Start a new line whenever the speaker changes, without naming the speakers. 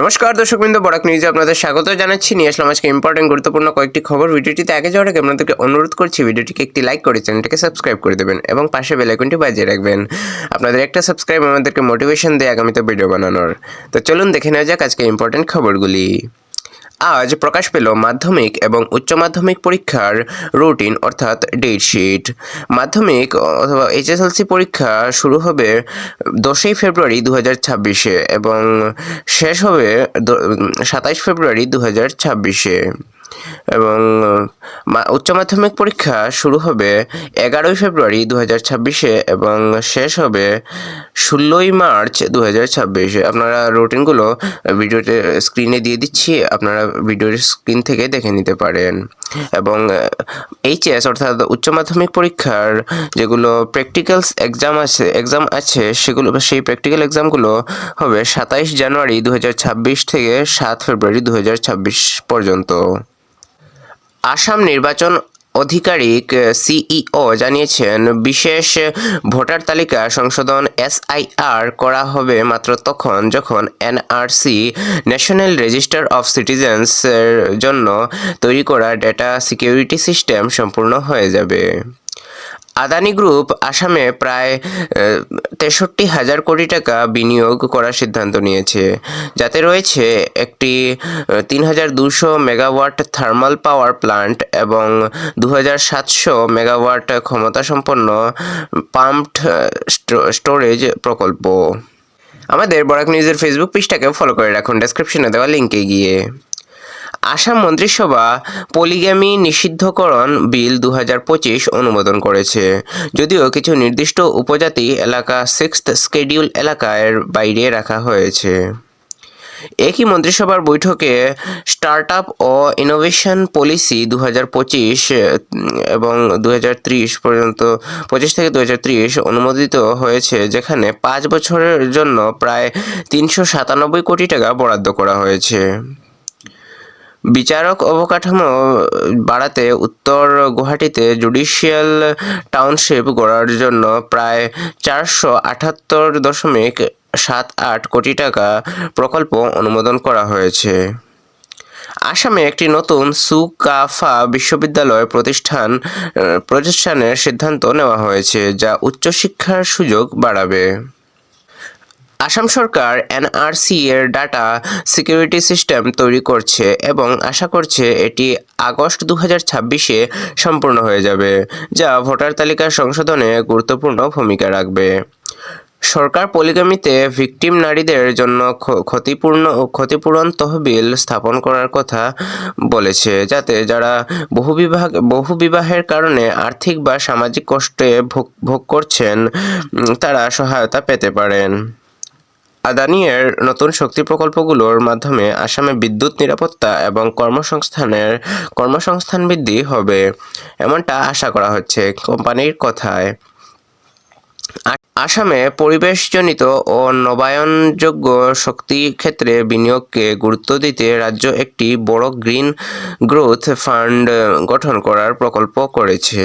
নমস্কার দর্শক বিন্দু বরাক নিউজে আপনাদের স্বাগত জানাচ্ছি। নিয়ে আসলাম আজকে ইম্পর্টেন্ট গুরুত্বপূর্ণ কয়েকটি খবর। ভিডিওটিতে আগে যাওয়ার আগে আপনাদেরকে অনুরোধ করছি, ভিডিওটিকে একটি লাইক করে চ্যানেলটিকে সাবস্ক্রাইব করে দেবেন এবং পাশে বেলাইকনটি বাজিয়ে রাখবেন। আপনাদের একটা সাবস্ক্রাইব আমাদেরকে মোটিভেশন দেয় আগামীতে ভিডিও বানানোর। তো চলুন দেখে নেওয়া যাক আজকে ইম্পর্টেন্ট খবরগুলি। আজ প্রকাশ পেল মাধ্যমিক এবং উচ্চ মাধ্যমিক পরীক্ষার রুটিন, অর্থাৎ ডেটশিট মাধ্যমিক অথবা এইচএসএলসি পরীক্ষা শুরু হবে দশই ফেব্রুয়ারি দু হাজার ছাব্বিশে এবং শেষ হবে সাতাইশ ফেব্রুয়ারি দু হাজার ছাব্বিশে। এবং উচ্চ মাধ্যমিক পরীক্ষা শুরু হবে এগারোই ফেব্রুয়ারি দু হাজার ছাব্বিশে এবং শেষ হবে ষোলোই মার্চ দু হাজার ছাব্বিশে। আপনারা রুটিনগুলো ভিডিওতে স্ক্রিনে দিয়ে দিচ্ছি, আপনারা ভিডিওর স্ক্রিন থেকে দেখে নিতে পারেন। এবং এইচএস অর্থাৎ উচ্চ মাধ্যমিক পরীক্ষার যেগুলো প্র্যাকটিক্যালস এক্সাম আছে এক্সাম আছে সেগুলো, সেই প্র্যাকটিক্যাল এক্সামগুলো হবে সাতাইশ জানুয়ারি দু হাজার ছাব্বিশ থেকে সাত ফেব্রুয়ারি দু হাজার ছাব্বিশ পর্যন্ত। আসাম নির্বাচন আধিকারিক সিইও জানিয়েছেন, বিশেষ ভোটার তালিকা সংশোধন এসআইআর করা হবে মাত্র তখন যখন এনআরসি ন্যাশনাল রেজিস্টার অফ সিটিজেন্সের জন্য তৈরি করা ডেটা সিকিউরিটি সিস্টেম সম্পূর্ণ হয়ে যাবে। আদানি গ্রুপ আসামে প্রায় তেষট্টি হাজার কোটি টাকা বিনিয়োগ করার সিদ্ধান্ত নিয়েছে। যাতে রয়েছে একটি তিন হাজার দুশো মেগাওয়াট থার্মাল পাওয়ার প্লান্ট এবং দু হাজার সাতশো মেগাওয়াট ক্ষমতাসম্পন্ন পাম্পড স্টোরেজ প্রকল্প। আমাদের বরাক নিউজের ফেসবুক পেজটাকে ফলো করে রাখুন। ডেসক্রিপশনে দেওয়া লিঙ্কে গিয়ে। আসাম মন্ত্রিসভা পলিগ্যামি নিষিদ্ধকরণ বিল দু পঁচিশ অনুমোদন করেছে। যদিও কিছু নির্দিষ্ট উপজাতি এলাকা সিক্সথ স্কেডিউল এলাকার বাইরে রাখা হয়েছে। একই মন্ত্রিসভার বৈঠকে স্টার্ট আপ ও ইনোভেশন পলিসি দু পঁচিশ এবং দু হাজার ত্রিশ পর্যন্ত, পঁচিশ থেকে দু হাজার ত্রিশ অনুমোদিত হয়েছে, যেখানে পাঁচ বছরের জন্য প্রায় তিনশো সাতানব্বই কোটি টাকা বরাদ্দ করা হয়েছে। বিচারক অবকাঠামো বাড়াতে উত্তর গুয়াহাটিতে জুডিশিয়াল টাউনশিপ গড়ার জন্য প্রায় চারশো আটাত্তর দশমিক সাত আট কোটি টাকা প্রকল্প অনুমোদন করা হয়েছে। আসামে একটি নতুন সুকাফা বিশ্ববিদ্যালয় প্রতিষ্ঠান প্রতিষ্ঠানের সিদ্ধান্ত নেওয়া হয়েছে, যা উচ্চশিক্ষার সুযোগ বাড়াবে। আসাম সরকার এনআরসি এর ডাটা সিকিউরিটি সিস্টেম তৈরি করছে এবং আশা করছে এটি আগস্ট দু হাজার ছাব্বিশে সম্পূর্ণ হয়ে যাবে, যা ভোটার তালিকা সংশোধনে গুরুত্বপূর্ণ ভূমিকা রাখবে। সরকার পলিগামিতে ভিকটিম নারীদের জন্য ক্ষ- ক্ষতিপূর্ণ ক্ষতিপূরণ তহবিল স্থাপন করার কথা বলেছে, যাতে যারা বহুবিবাহ বহুবিবাহের কারণে আর্থিক বা সামাজিক কষ্টে ভোগ ভোগ করছেন তারা সহায়তা পেতে পারেন। আদানি এর নতুন শক্তি প্রকল্পগুলোর মাধ্যমে আসামে বিদ্যুৎ নিরাপত্তা এবং কর্মসংস্থানের কর্মসংস্থান বৃদ্ধি হবে, এমনটা আশা করা হচ্ছে কোম্পানির কথায়। আসামে পরিবেশজনিত ও নবায়নযোগ্য শক্তি ক্ষেত্রে বিনিয়োগকে গুরুত্ব দিতে রাজ্য একটি বড় গ্রিন গ্রোথ ফান্ড গঠন করার প্রকল্প করেছে।